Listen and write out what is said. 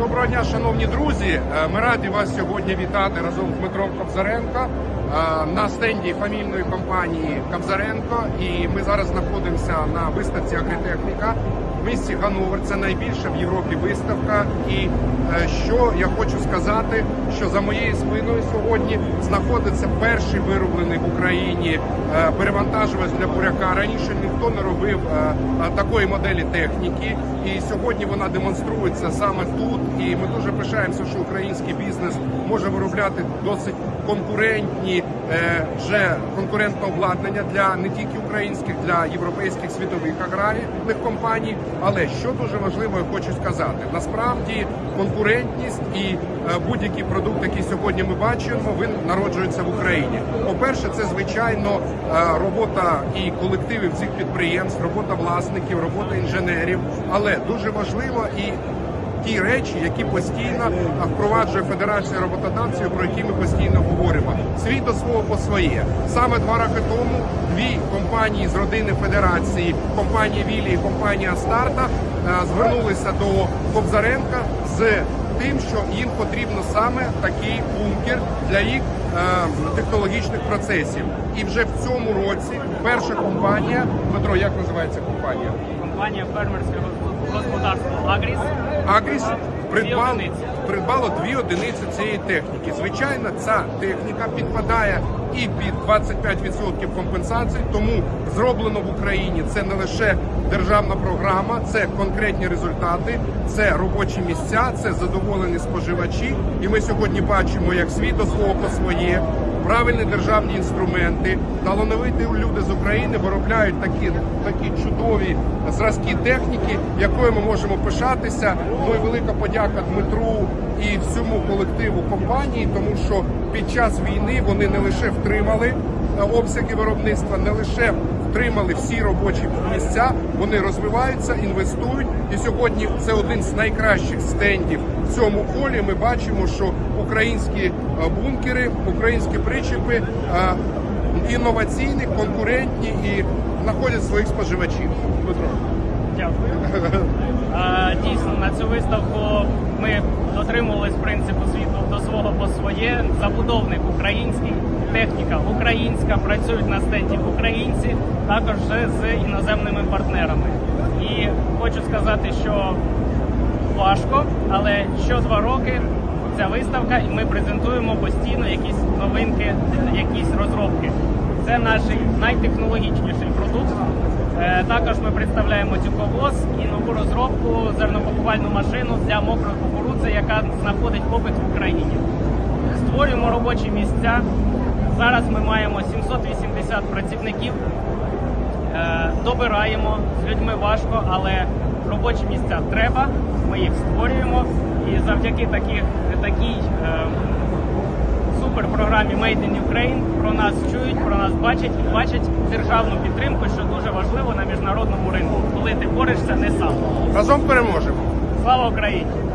Доброго дня, шановні друзі. Е, Ми раді вас сьогодні вітати разом з Дмитром Кобзаренко е, на стенді фамільної компанії Кобзаренко. І ми зараз знаходимося на виставці Агритехніка в місті Ганновер. Це найбільша в Європі виставка. І е, що я хочу сказати, що за моєю спиною сьогодні знаходиться перший вироблений в Україні е, перевантажувач для буряка. Раніше ніхто не робив е, такої моделі техніки, і сьогодні вона демонструється саме тут. І ми дуже пишаємося, що український бізнес може виробляти досить конкурентні е, вже конкурентне обладнання для не тільки українських, для європейських світових аграрних компаній. Але що дуже важливо, я хочу сказати, насправді конкурентність і е, будь-який продукт, який сьогодні ми бачимо, він народжується в Україні. По-перше, це звичайно е, робота і колективів цих підприємств, робота власників, робота інженерів. Але дуже важливо і ті речі, які постійно впроваджує Федерація роботодавців, про які ми постійно говоримо. Свій до свого по своє. Саме два роки тому дві компанії з родини Федерації, компанія Вілі і компанія Старта, звернулися до Кобзаренка з тим, що їм потрібно саме такий бункер для їх е, технологічних процесів. І вже в цьому році перша компанія, Дмитро, як називається компанія? Компанія фермерське господарство Агріс. Агріс придбало, придбало дві одиниці цієї техніки. Звичайно, ця техніка підпадає і під 25% компенсації, тому зроблено в Україні це не лише державна програма, це конкретні результати, це робочі місця, це задоволені споживачі. І ми сьогодні бачимо, як світ до свого по своє. Правильні державні інструменти, талановиті люди з України виробляють такі такі чудові зразки техніки, якою ми можемо пишатися. Ну і велика подяка Дмитру і всьому колективу компанії, тому що під час війни вони не лише втримали е, обсяги виробництва, не лише втримали всі робочі місця, вони розвиваються, інвестують. І сьогодні це один з найкращих стендів в цьому полі. Ми бачимо, що українські е, бункери, українські причепи е, інноваційні, конкурентні і знаходять своїх споживачів. Дмитро. Дякую. Дійсно, на цю виставку ми дотримувались принципу світу до свого по своє. Забудовник український, техніка українська, працюють на стенді українці, також вже з іноземними партнерами. І хочу сказати, що важко, але що два роки ця виставка, і ми презентуємо постійно якісь новинки, якісь розробки. Це наш найтехнологічніший продукт. Е, Також ми представляємо тюковоз і нову розробку зернопакувальну машину для мокрої кукурудзи, яка знаходить попит в Україні. Створюємо робочі місця. Зараз ми маємо 780 працівників. Е, Добираємо з людьми важко, але робочі місця треба. Ми їх створюємо. І завдяки таких, такій е, суперпрограмі Made in Ukraine про нас чують, про нас бачать і бачать державну підтримку, що дуже важливо на міжнародному ринку, коли ти борешся не сам. Разом переможемо. Слава Україні!